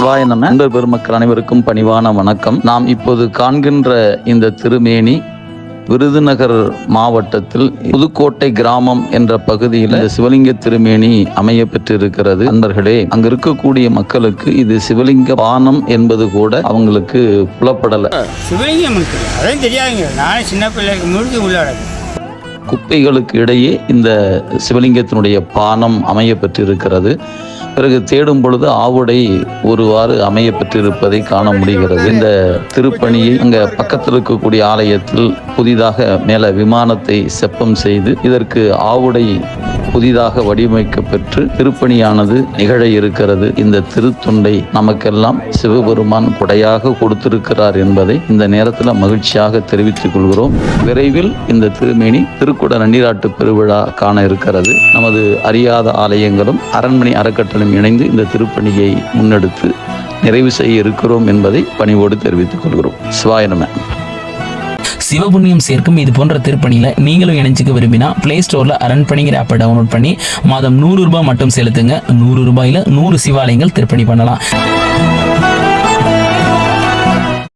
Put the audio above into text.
சிவாய நம. அன்பர் பெருமக்கள் அனைவருக்கும் பணிவான வணக்கம். நாம் இப்போது காண்கின்ற இந்த திருமேனி விருதுநகர் மாவட்டத்தில் புதுக்கோட்டை கிராமம் என்ற பகுதியில் சிவலிங்க திருமேனி அமைய பெற்றிருக்கிறது. அன்பர்களே அங்க இருக்கக்கூடிய மக்களுக்கு இது சிவலிங்க பானம் என்பது கூட அவங்களுக்கு புலப்படல. சிவலிங்கம் இருக்குது அதையும் தெரியாதுங்க. நானே சின்ன பிள்ளைக்கு முழுக்க உள்ளாட குப்பைகளுக்கு இடையே இந்த சிவலிங்கத்தினுடைய பானம் அமைய பெற்றிருக்கிறது. பிறகு தேடும் பொழுது ஆவுடை ஒருவாறு அமைய பெற்றிருப்பதை காண முடிகிறது. இந்த திருப்பணியை அங்க பக்கத்தில் இருக்கக்கூடிய ஆலயத்தில் புதிதாக மேல விமானத்தை செப்பம் செய்து இதற்கு ஆவுடை புதிதாக வடிவமைக்கப்பெற்று திருப்பணியானது நிகழ இருக்கிறது. இந்த திருத்தொண்டை நமக்கெல்லாம் சிவபெருமான் கொடையாக கொடுத்திருக்கிறார் என்பதை இந்த நேரத்தில் மகிழ்ச்சியாக தெரிவித்துக் கொள்கிறோம். விரைவில் இந்த திருமேனி திருக்குட நன்னீராட்டு பெருவிழா காண இருக்கிறது. நமது அறியாத ஆலயங்களும் அரண்மனை அறக்கட்டளையும் இணைந்து இந்த திருப்பணியை முன்னெடுத்து நிறைவு செய்ய இருக்கிறோம் என்பதை பணிவோடு தெரிவித்துக் கொள்கிறோம். சிவாயனமே சிவபுண்ணியம் சேர்க்கும் இது போன்ற திருப்பணியில் நீங்களும் இணைஞ்சிக்க விரும்பினா பிளே அரண் பண்ணிங்கிற ஆப்பை டவுன்லோட் பண்ணி மாதம் நூறு ரூபாய் மட்டும் செலுத்துங்க. நூறு ரூபாயில நூறு சிவாலயங்கள் திருப்பணி பண்ணலாம்.